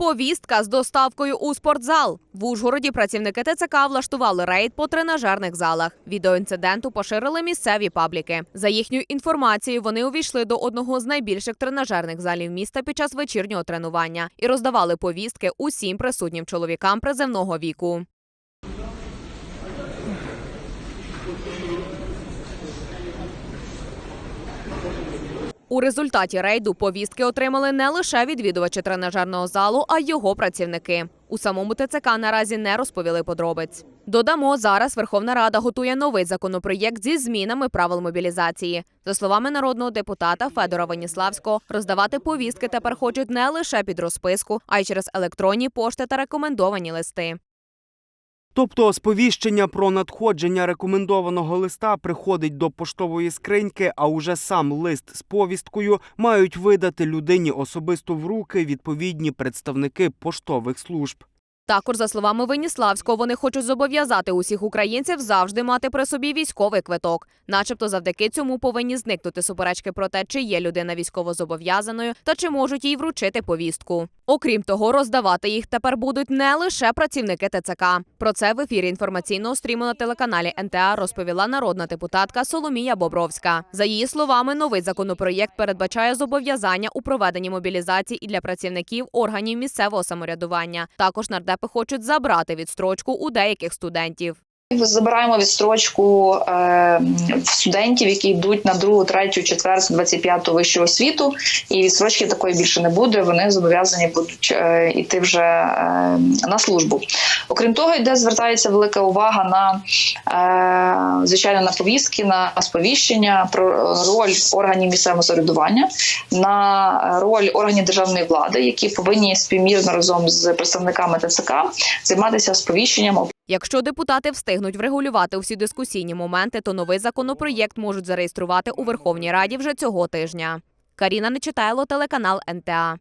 Повістка з доставкою у спортзал. В Ужгороді працівники ТЦК влаштували рейд по тренажерних залах. Відео інциденту поширили місцеві пабліки. За їхньою інформацією, вони увійшли до одного з найбільших тренажерних залів міста під час вечірнього тренування і роздавали повістки усім присутнім чоловікам приземного віку. У результаті рейду повістки отримали не лише відвідувачі тренажерного залу, а й його працівники. У самому ТЦК наразі не розповіли подробиць. Додамо, зараз Верховна Рада готує новий законопроєкт зі змінами правил мобілізації. За словами народного депутата Федора Веніславського, роздавати повістки тепер хочуть не лише під розписку, а й через електронні пошти та рекомендовані листи. Тобто сповіщення про надходження рекомендованого листа приходить до поштової скриньки, а уже сам лист з повісткою мають видати людині особисто в руки відповідні представники поштових служб. Також, за словами Веніславського, вони хочуть зобов'язати усіх українців завжди мати при собі військовий квиток. Начебто, завдяки цьому повинні зникнути суперечки про те, чи є людина військовозобов'язаною та чи можуть їй вручити повістку. Окрім того, роздавати їх тепер будуть не лише працівники ТЦК. Про це в ефірі інформаційного стріму на телеканалі НТА розповіла народна депутатка Соломія Бобровська. За її словами, новий законопроєкт передбачає зобов'язання у проведенні мобілізації і для працівників органів місцевого самоврядування. Також нардепи хочуть забрати відстрочку у деяких студентів. Забираємо відстрочку е, студентів, які йдуть на другу, третю, четверту, 25 вищу освіту, і відстрочки такої більше не буде. Вони зобов'язані будуть е, йти вже е, на службу. Окрім того, йде звертається велика увага на е, звичайно на повістки, на сповіщення про роль органів місцевого самоврядування, на роль органів державної влади, які повинні співмірно разом з представниками ТЦК займатися сповіщенням Якщо депутати встигнуть врегулювати усі дискусійні моменти, то новий законопроєкт можуть зареєструвати у Верховній Раді вже цього тижня. Каріна Нечитайло, телеканал НТА.